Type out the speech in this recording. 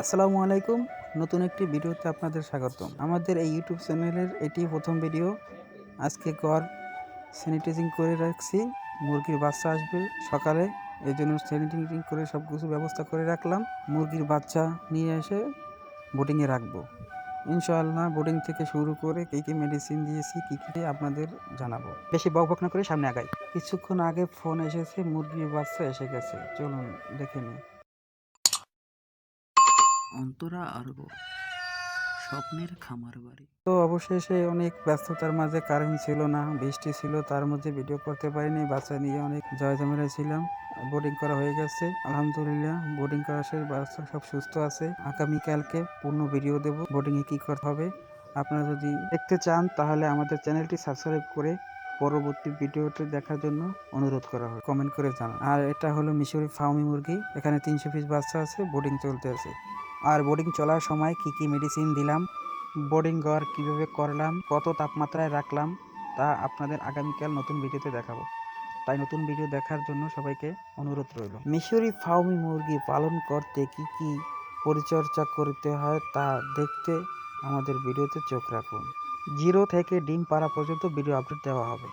আসসালামু আলাইকুম। নতুন একটি ভিডিওতে আপনাদের স্বাগতম। আমাদের এই ইউটিউব চ্যানেলের এটি প্রথম ভিডিও। আজকে ঘর স্যানিটাইজিং করে রাখছি। মুরগির বাচ্চা আসবে সকালে। এই জন্য স্যানিটাইজিং করে সব কিছু ব্যবস্থা করে রাখলাম। মুরগির বাচ্চা নিয়ে এসে বোটিংয়ে রাখব। ইনশাআল্লাহ বোর্ডিং থেকে শুরু করে কী কী মেডিসিন দিয়েছি, কী কী আপনাদের জানাব। বেশি বক বক না করে সামনে আগাই। কিছুক্ষণ আগে ফোন এসেছে, মুরগির বাচ্চা এসে গেছে। চলুন দেখে নিই। অন্তরা আরব, স্বপ্নের খামার বাড়ি। তো অবশেষে অনেক ব্যস্ততার মাঝে কারেন্ট ছিল না, বৃষ্টি ছিল, তার মধ্যে ভিডিও করতে পারিনি, বাচ্চা নিয়ে অনেক জয় ঝামেলা ছিলাম বোর্ডিং করা হয়ে গেছে, আলহামদুলিল্লাহ বোর্ডিং করা শেষ, বাচ্চা সব সুস্থ আছে আগামীকালকে পূর্ণ ভিডিও দেব বোর্ডিং এ কি করতে হবে, আপনারা যদি দেখতে চান, তাহলে আমাদের চ্যানেলটি সাবস্ক্রাইব করে পরবর্তী ভিডিওটি দেখার জন্য অনুরোধ করা হয় কমেন্ট করে জানান। আর এটা হলো মিশরি ফার্মি মুরগি, এখানে তিনশো পিস বাচ্চা আছে বোর্ডিং চলতে আছে। আর বোর্ডিং চলার সময় কি কি মেডিসিন দিলাম? বোর্ডিং ঘর কীভাবে করলাম? কত তাপমাত্রায় রাখলাম? তা আপনাদের আগামীকাল নতুন ভিডিওতে দেখাবো। তাই নতুন ভিডিও দেখার জন্য সবাইকে অনুরোধ রইল। মিশরি ফার্মি মুরগি পালন করতে কি কি পরিচর্যা করতে হয় তা দেখতে আমাদের ভিডিওতে চোখ রাখুন। জিরো থেকে ডিম পাড়া পর্যন্ত ভিডিও আপডেট দেওয়া হবে।